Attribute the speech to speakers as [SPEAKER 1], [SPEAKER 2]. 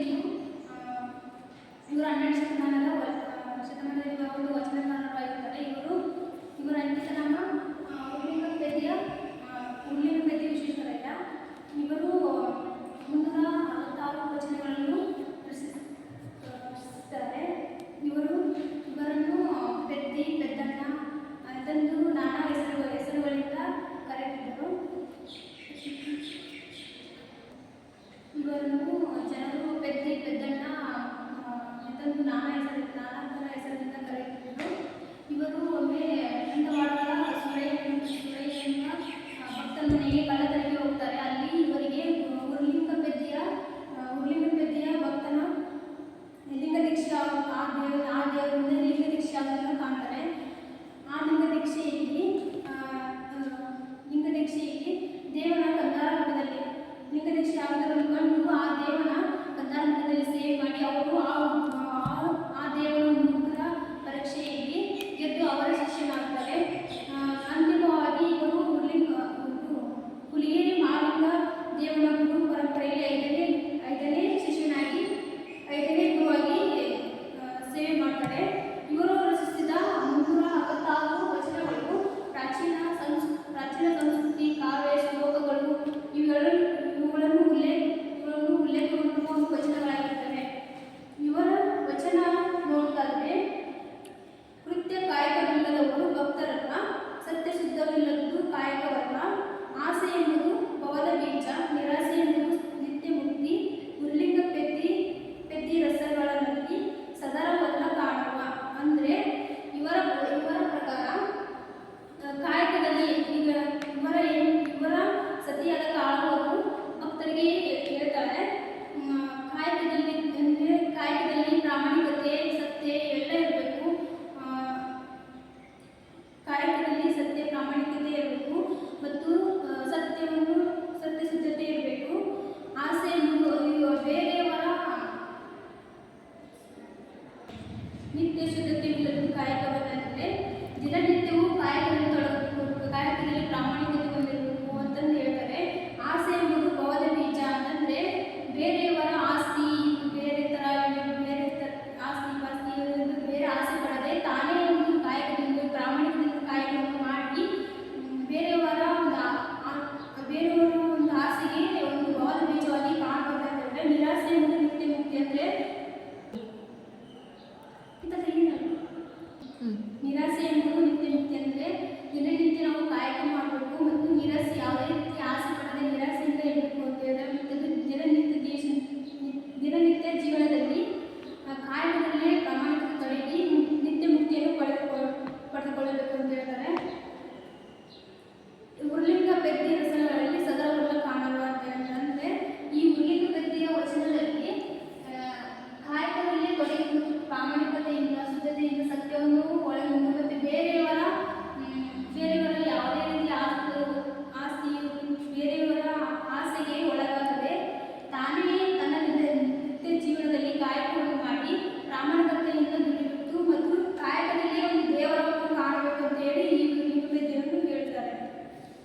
[SPEAKER 1] ನೀವು ವರೆಗೂ ಜನರು ಪೆದ್ದಿ ಪೆದ್ದಣ್ಣ ಇತನ್ನು ನಾನಾ ಹೆಸರು ನಾನಾ ಥರ ಹೆಸರಿಂದ ಕರೆಯುತ್ತಿದ್ದರು ಇವರು ಒಮ್ಮೆ ದಿನನಿತ್ಯ ನಾವು ಕಾಯಕ ಮಾಡಬೇಕು ಮತ್ತು ನಿರಾಸೆ ಯಾವುದೇ ರೀತಿ ಆಸೆ ಮಾಡದೆ ನಿರಾಸೆಯಿಂದ ಇರಬೇಕು